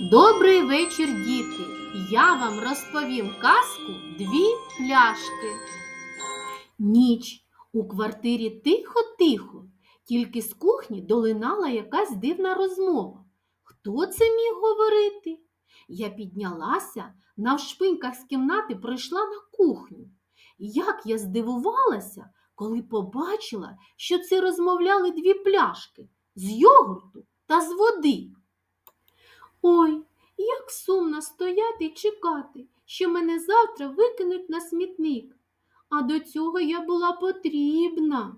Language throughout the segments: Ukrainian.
Добрий вечір, діти! Я вам розповім казку дві пляшки. Ніч у квартирі тихо-тихо, тільки з кухні долинала якась дивна розмова. Хто це міг говорити? Я піднялася, навшпиньках з кімнати прийшла на кухню. Як я здивувалася, коли побачила, що це розмовляли дві пляшки з йогурту та з води. Ой, як сумно стояти і чекати, що мене завтра викинуть на смітник. А до цього я була потрібна.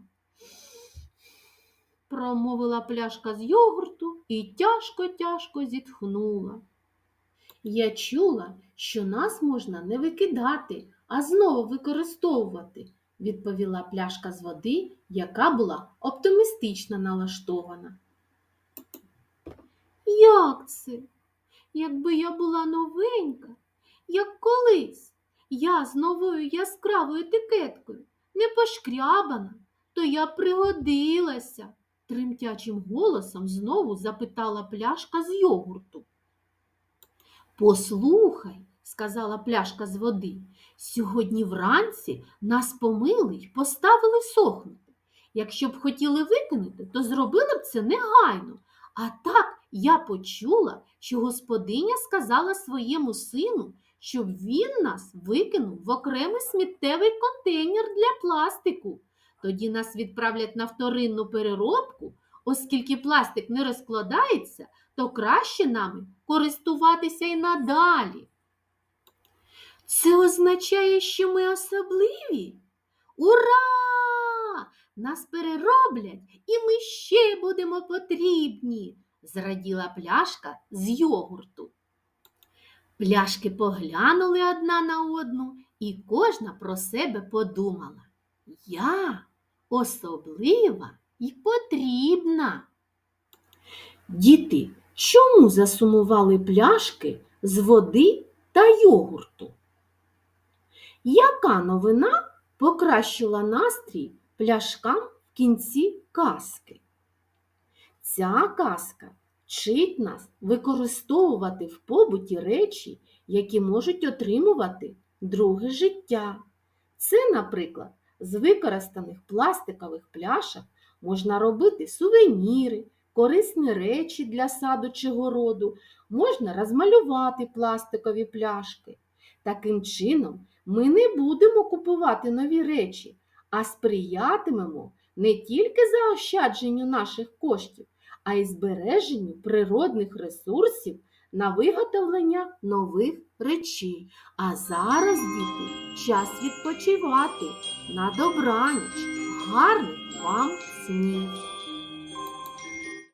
Промовила пляшка з йогурту і тяжко-тяжко зітхнула. Я чула, що нас можна не викидати, а знову використовувати, відповіла пляшка з води, яка була оптимістично налаштована. Як це? Якби я була новенька, як колись, я з новою яскравою етикеткою, не пошкрябана, то я пригодилася, тремтячим голосом знову запитала пляшка з йогурту. Послухай, сказала пляшка з води, сьогодні вранці нас помили й поставили сохнути. Якщо б хотіли викинути, то зробили б це негайно. А так я почула, що господиня сказала своєму сину, щоб він нас викинув в окремий сміттєвий контейнер для пластику. Тоді нас відправлять на вторинну переробку, оскільки пластик не розкладається, то краще нами користуватися і надалі. Це означає, що ми особливі? Ура! Нас перероблять, і ми ще будемо потрібні, зраділа пляшка з йогурту. Пляшки поглянули одна на одну, і кожна про себе подумала. Я особлива і потрібна. Діти, чому засумували пляшки з води та йогурту? Яка новина покращила настрій пляшкам в кінці казки? Ця казка вчить нас використовувати в побуті речі, які можуть отримувати друге життя. Це, наприклад, з використаних пластикових пляшок можна робити сувеніри, корисні речі для саду чи городу, можна розмалювати пластикові пляшки. Таким чином, ми не будемо купувати нові речі, а сприятимемо не тільки заощадженню наших коштів, а й збереженню природних ресурсів на виготовлення нових речей. А зараз, діти, час відпочивати. На добраніч, гарних вам снів!